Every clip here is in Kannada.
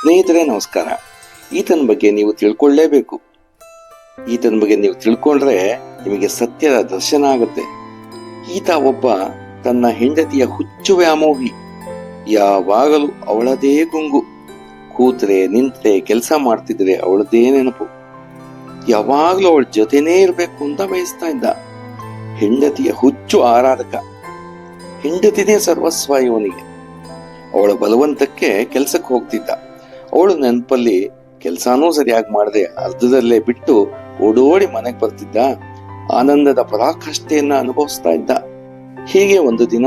ಸ್ನೇಹಿತರೆ, ನಮಸ್ಕಾರ. ಈತನ ಬಗ್ಗೆ ನೀವು ತಿಳ್ಕೊಳ್ಳೇಬೇಕು. ಈತನ ಬಗ್ಗೆ ನೀವು ತಿಳ್ಕೊಂಡ್ರೆ ನಿಮಗೆ ಸತ್ಯದ ದರ್ಶನ ಆಗುತ್ತೆ. ಈತ ಒಬ್ಬ ತನ್ನ ಹೆಂಡತಿಯ ಹುಚ್ಚು ವ್ಯಾಮೋಹಿ ಯಾವಾಗಲೂ ಅವಳದೇ ಗುಂಗು. ಕೂತ್ರೆ, ನಿಂತ್ರೆ, ಕೆಲಸ ಮಾಡ್ತಿದ್ರೆ ಅವಳದೇ ನೆನಪು. ಯಾವಾಗಲೂ ಅವಳ ಜೊತೆನೇ ಇರಬೇಕು ಅಂತ ಬಯಸ್ತಾ ಇದ್ದ. ಹೆಂಡತಿಯ ಹುಚ್ಚು ಆರಾಧಕ. ಹೆಂಡತಿನೇ ಸರ್ವಸ್ವ ಇವನಿಗೆ. ಅವಳ ಬಲವಂತಕ್ಕೆ ಕೆಲಸಕ್ಕೆ ಹೋಗ್ತಿದ್ದ. ಅವಳು ನೆನಪಲ್ಲಿ ಕೆಲಸನೂ ಸರಿಯಾಗಿ ಮಾಡದೆ ಅರ್ಧದಲ್ಲೇ ಬಿಟ್ಟು ಓಡೋಡಿ ಮನೆಗೆ ಬರ್ತಿದ್ದ. ಆನಂದದ ಪರಾಕಾಷ್ಠೆಯನ್ನ ಅನುಭವಿಸ್ತಾ ಇದ್ದ. ಹೀಗೆ ಒಂದು ದಿನ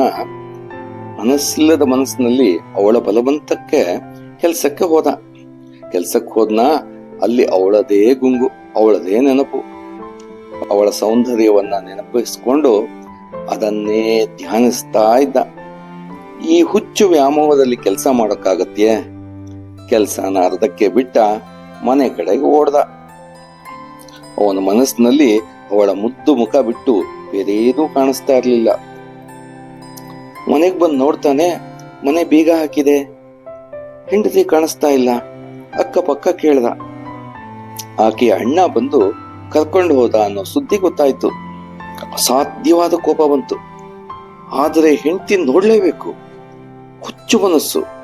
ಮನಸ್ಸಿಲ್ಲದ ಮನಸ್ಸಿನಲ್ಲಿ ಅವಳ ಬಲವಂತಕ್ಕೆ ಕೆಲ್ಸಕ್ಕೆ ಹೋದ. ಕೆಲ್ಸಕ್ಕೆ ಹೋದ್ನ ಅಲ್ಲಿ ಅವಳದೇ ಗುಂಗು, ಅವಳದೇ ನೆನಪು. ಅವಳ ಸೌಂದರ್ಯವನ್ನ ನೆನಪಿಸ್ಕೊಂಡು ಅದನ್ನೇ ಧ್ಯಾನಿಸ್ತಾ ಇದ್ದ. ಈ ಹುಚ್ಚು ವ್ಯಾಮೋಹದಲ್ಲಿ ಕೆಲಸ ಮಾಡೋಕ್ಕಾಗತ್ಯೆ? ಕೆಲಸನ ಅರ್ಧಕ್ಕೆ ಬಿಟ್ಟ ಮನೆ ಕಡೆಗೆ ಓಡ್ದ. ಅವನ ಮನಸ್ಸಿನಲ್ಲಿ ಅವಳ ಮುದ್ದು ಮುಖ ಬಿಟ್ಟು ಬೇರೇನೂ ಕಾಣಿಸ್ತಾ ಇರಲಿಲ್ಲ. ಮನೆಗೆ ಬಂದು ನೋಡ್ತಾನೆ ಮನೆ ಬೀಗ ಹಾಕಿದೆ. ಹೆಂಡತಿ ಕಾಣಿಸ್ತಾ ಇಲ್ಲ. ಅಕ್ಕಪಕ್ಕ ಕೇಳ್ದ. ಆಕೆಯ ಅಣ್ಣ ಬಂದು ಕರ್ಕೊಂಡು ಹೋದ ಅನ್ನೋ ಸುದ್ದಿ ಗೊತ್ತಾಯ್ತು. ಅಸಾಧ್ಯವಾದ ಕೋಪ ಬಂತು. ಆದರೆ ಹೆಂಡತಿ ನೋಡ್ಲೇಬೇಕು. ಹುಚ್ಚು ಮನಸ್ಸು.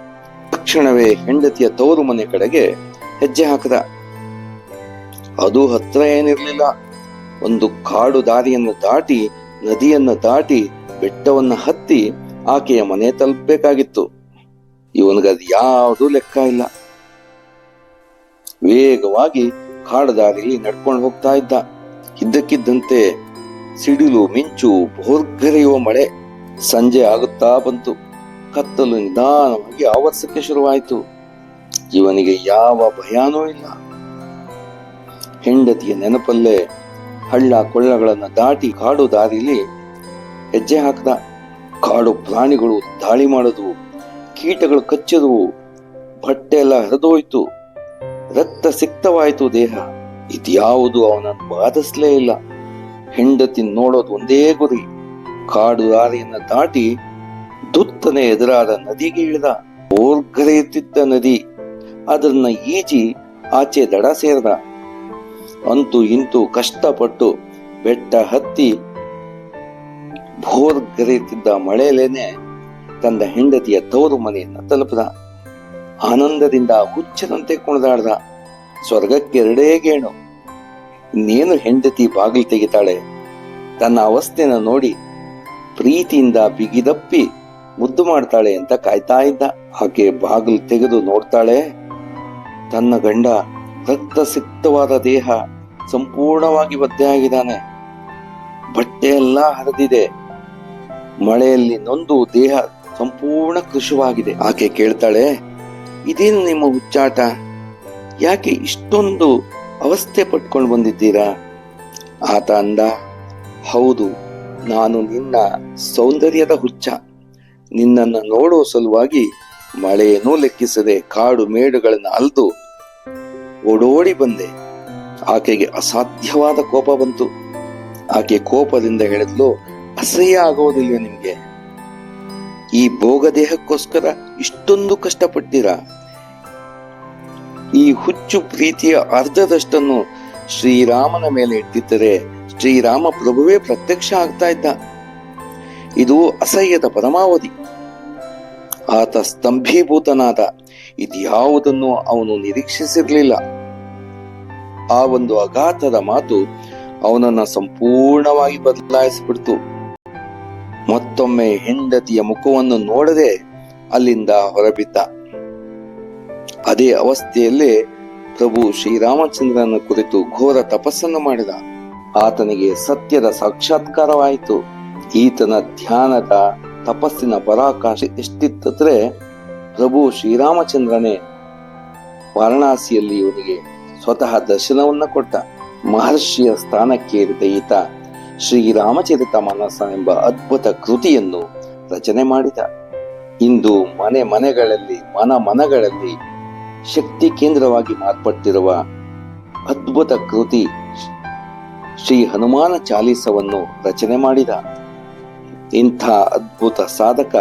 ತಕ್ಷಣವೇ ಹೆಂಡತಿಯ ತವರು ಮನೆ ಕಡೆಗೆ ಹೆಜ್ಜೆ ಹಾಕದ. ಅದು ಹತ್ರ ಏನಿರಲಿಲ್ಲ. ಒಂದು ಕಾಡು ದಾರಿಯನ್ನು ದಾಟಿ, ನದಿಯನ್ನು ದಾಟಿ ಬೆಟ್ಟವನ್ನ ಹತ್ತಿ ಆಕೆಯ ಮನೆ ತಲುಪಬೇಕಾಗಿತ್ತು. ಇವನಿಗದು ಯಾವುದೂ ಲೆಕ್ಕ ಇಲ್ಲ. ವೇಗವಾಗಿ ಕಾಡು ದಾರಿಯಲ್ಲಿ ನಡ್ಕೊಂಡು ಹೋಗ್ತಾ ಇದ್ದ. ಇದ್ದಕ್ಕಿದ್ದಂತೆ ಸಿಡಿಲು ಮಿಂಚು ಭೋರ್ಗರೆಯುವ ಮಳೆ. ಸಂಜೆ ಆಗುತ್ತಾ ಬಂತು. ಕತ್ತಲು ನಿಧಾನವಾಗಿ ಆವರ್ಸಕ್ಕೆ ಶುರುವಾಯಿತು. ಇವನಿಗೆ ಯಾವ ಭಯಾನೂ ಇಲ್ಲ. ಹೆಂಡತಿಯ ನೆನಪಲ್ಲೇ ಹಳ್ಳ ಕೊಳ್ಳಗಳನ್ನ ದಾಟಿ ಕಾಡು ದಾರಿಲಿ ಹೆಜ್ಜೆ ಹಾಕದ. ಕಾಡು ಪ್ರಾಣಿಗಳು ದಾಳಿ ಮಾಡದು, ಕೀಟಗಳು ಕಚ್ಚಿದವು ಬಟ್ಟೆ ಎಲ್ಲ ಹರಿದೋಯ್ತು. ರಕ್ತ ಸಿಕ್ತವಾಯಿತು ದೇಹ. ಇದ್ಯಾವುದು ಅವನನ್ನು ಬಾಧಿಸ್ಲೇ ಇಲ್ಲ. ಹೆಂಡತಿ ನೋಡೋದು ಒಂದೇ ಗುರಿ. ಕಾಡು ದಾರಿಯನ್ನ ದಾಟಿ ದುತ್ತನೆ ಎದುರಾದ ನದಿಗೆ ಇಳಿದ ಓರ್ಗರೆಯುತ್ತಿದ್ದ ನದಿ, ಅದನ್ನ ಈಜಿ ಆಚೆ ದಡ ಸೇರ್ದ. ಅಂತೂ ಇಂತೂ ಕಷ್ಟಪಟ್ಟು ಬೆಟ್ಟ ಹತ್ತಿ ಭೋರ್ಗರೆಯುತ್ತಿದ್ದ ಮಳೆಯಲ್ಲೇನೆ ತನ್ನ ಹೆಂಡತಿಯ ತವರು ಮನೆಯನ್ನು ತಲುಪದ. ಆನಂದದಿಂದ ಹುಚ್ಚದಂತೆ ಕುಣಿದಾಡ್ದ. ಸ್ವರ್ಗಕ್ಕೆ ಎರಡೇ ಗೇಣು. ಇನ್ನೇನು ಹೆಂಡತಿ ಬಾಗಿಲು ತೆಗಿತಾಳೆ? ತನ್ನ ಅವಸ್ಥೆನ ನೋಡಿ ಪ್ರೀತಿಯಿಂದ ಬಿಗಿದಪ್ಪಿ ಮುದ್ದು ಮಾಡ್ತಾಳೆ ಅಂತ ಕಾಯ್ತಾ ಇದ್ದ. ಆಕೆ ಬಾಗಿಲು ತೆಗೆದು ನೋಡ್ತಾಳೆ. ತನ್ನ ಗಂಡ ರಕ್ತ ಸಿಕ್ತವಾದ ದೇಹ ಸಂಪೂರ್ಣವಾಗಿ ಒದ್ದೆ ಆಗಿದ್ದಾನೆ. ಬಟ್ಟೆ ಎಲ್ಲ ಹರಿದಿದೆ. ಮಳೆಯಲ್ಲಿ ನೊಂದು ದೇಹ ಸಂಪೂರ್ಣ ಕೃಶವಾಗಿದೆ. ಆಕೆ ಕೇಳ್ತಾಳೆ, ಇದೇನು ನಿಮ್ಮ ಹುಚ್ಚಾಟ? ಯಾಕೆ ಇಷ್ಟೊಂದು ಅವಸ್ಥೆ ಪಟ್ಕೊಂಡು ಬಂದಿದ್ದೀರಾ? ಆತ ಅಂದ, ಹೌದು, ನಾನು ನಿನ್ನ ಸೌಂದರ್ಯದ ಹುಚ್ಚ. ನಿನ್ನನ್ನು ನೋಡುವ ಸಲುವಾಗಿ ಮಳೆಯನ್ನೂ ಲೆಕ್ಕಿಸದೆ ಕಾಡು ಮೇಡುಗಳನ್ನು ಅಲ್ದು ಓಡೋಡಿ ಬಂದೆ. ಆಕೆಗೆ ಅಸಾಧ್ಯವಾದ ಕೋಪ ಬಂತು. ಆಕೆ ಕೋಪದಿಂದ ಹೇಳಿದ್ಲು, ಅಸಹ್ಯ ಆಗೋದಿಲ್ಲ ನಿಮ್ಗೆ? ಈ ಭೋಗ ದೇಹಕ್ಕೋಸ್ಕರ ಇಷ್ಟೊಂದು ಕಷ್ಟಪಟ್ಟಿರಾ ಈ ಹುಚ್ಚು ಪ್ರೀತಿಯ ಅರ್ಧದಷ್ಟನ್ನು ಶ್ರೀರಾಮನ ಮೇಲೆ ಇಟ್ಟಿದ್ದರೆ ಶ್ರೀರಾಮ ಪ್ರಭುವೇ ಪ್ರತ್ಯಕ್ಷ ಆಗ್ತಾ ಇದ್ದ. ಇದು ಅಸಹ್ಯದ ಪರಮಾವಧಿ. ಆತ ಸ್ತಂಭೀಭೂತನಾದ, ಇದ್ಯಾವುದನ್ನು ಅವನು ನಿರೀಕ್ಷಿಸಿರಲಿಲ್ಲ. ಆ ಒಂದು ಅಘಾತದ ಮಾತು ಅವನನ್ನ ಸಂಪೂರ್ಣವಾಗಿ ಬದಲಾಯಿಸಿಬಿಡ್ತು. ಮತ್ತೊಮ್ಮೆ ಹೆಂಡತಿಯ ಮುಖವನ್ನು ನೋಡದೆ ಅಲ್ಲಿಂದ ಹೊರಬಿದ್ದ. ಅದೇ ಅವಸ್ಥೆಯಲ್ಲೇ ಪ್ರಭು ಶ್ರೀರಾಮಚಂದ್ರನ ಕುರಿತು ಘೋರ ತಪಸ್ಸನ್ನು ಮಾಡಿದ. ಆತನಿಗೆ ಸತ್ಯದ ಸಾಕ್ಷಾತ್ಕಾರವಾಯಿತು. ಈತನ ಧ್ಯಾನದ ತಪಸ್ಸಿನ ಪರಾಕಾಶ ಎಷ್ಟಿತ್ತಂದ್ರೆ ಪ್ರಭು ಶ್ರೀರಾಮಚಂದ್ರನೇ. ವಾರಣಾಸಿಯಲ್ಲಿ ಇವನಿಗೆ ಸ್ವತಃ ದರ್ಶನವನ್ನ ಕೊಟ್ಟ. ಮಹರ್ಷಿಯ ಸ್ಥಾನಕ್ಕೇರಿದ ಈತ ಶ್ರೀರಾಮಚರಿತ ಮಾನಸ ಎಂಬ ಅದ್ಭುತ ಕೃತಿಯನ್ನು ರಚನೆ ಮಾಡಿದ. ಇಂದು ಮನೆ ಮನೆಗಳಲ್ಲಿ, ಮನ ಮನಗಳಲ್ಲಿ ಶಕ್ತಿ ಕೇಂದ್ರವಾಗಿ ಮಾರ್ಪಟ್ಟಿರುವ ಅದ್ಭುತ ಕೃತಿ ಶ್ರೀ ಹನುಮಾನ ಚಾಲೀಸವನ್ನು ರಚನೆ ಮಾಡಿದ. ಇಂಥ ಅದ್ಭುತ ಸಾಧಕ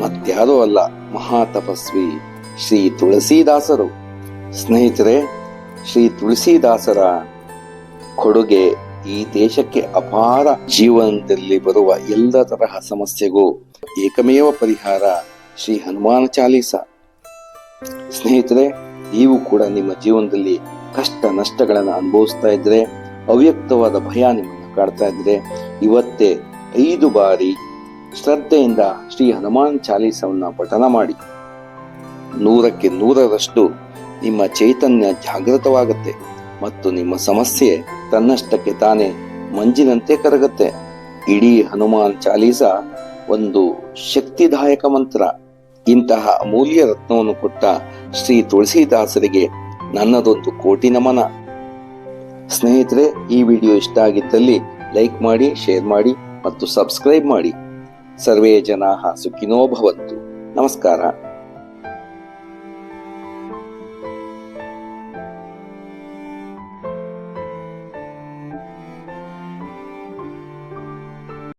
ಮತ್ಯಾರೋ ಅಲ್ಲ, ಮಹಾ ತಪಸ್ವಿ ಶ್ರೀ ತುಳಸಿದಾಸರು. ಸ್ನೇಹಿತರೆ, ಶ್ರೀ ತುಳಸಿದಾಸರ ಕೊಡುಗೆ ಈ ದೇಶಕ್ಕೆ ಅಪಾರ ಜೀವನದಲ್ಲಿ ಬರುವ ಎಲ್ಲ ತರಹ ಸಮಸ್ಯೆಗೂ ಏಕಮೇವ ಪರಿಹಾರ ಶ್ರೀ ಹನುಮಾನ ಚಾಲೀಸ. ಸ್ನೇಹಿತರೆ, ನೀವು ಕೂಡ ನಿಮ್ಮ ಜೀವನದಲ್ಲಿ ಕಷ್ಟ ನಷ್ಟಗಳನ್ನು ಅನುಭವಿಸ್ತಾ ಇದ್ರೆ, ಅವ್ಯಕ್ತವಾದ ಭಯ ನಿಮ್ಮನ್ನು ಕಾಡ್ತಾ ಇದ್ರೆ, ಇವತ್ತೇ ಐದು ಬಾರಿ ಶ್ರದ್ಧೆಯಿಂದ ಶ್ರೀ ಹನುಮಾನ್ ಚಾಲೀಸವನ್ನು ಪಠನ ಮಾಡಿ. ನೂರಕ್ಕೆ ನೂರರಷ್ಟು ನಿಮ್ಮ ಚೈತನ್ಯ ಜಾಗೃತವಾಗುತ್ತೆ ಮತ್ತು ನಿಮ್ಮ ಸಮಸ್ಯೆ ತನ್ನಷ್ಟಕ್ಕೆ ತಾನೇ ಮಂಜಿನಂತೆ ಕರಗುತ್ತೆ. ಇಡೀ ಹನುಮಾನ್ ಚಾಲೀಸ ಒಂದು ಶಕ್ತಿದಾಯಕ ಮಂತ್ರ. ಇಂತಹ ಅಮೂಲ್ಯ ರತ್ನವನ್ನು ಕೊಟ್ಟ ಶ್ರೀ ತುಳಸಿದಾಸರಿಗೆ ನನ್ನದೊಂದು ಕೋಟಿ ನಮನ. ಸ್ನೇಹಿತರೆ, ಈ ವಿಡಿಯೋ ಇಷ್ಟ ಆಗಿದ್ದಲ್ಲಿ ಲೈಕ್ ಮಾಡಿ, ಶೇರ್ ಮಾಡಿ. ಮತ್ತು ಸಬ್ಸ್ಕ್ರೈಬ್ ಮಾಡಿ. ಸರ್ವೇ ಜನಾಹ ಸುಖಿನೋ ಭವಂತು. ನಮಸ್ಕಾರ.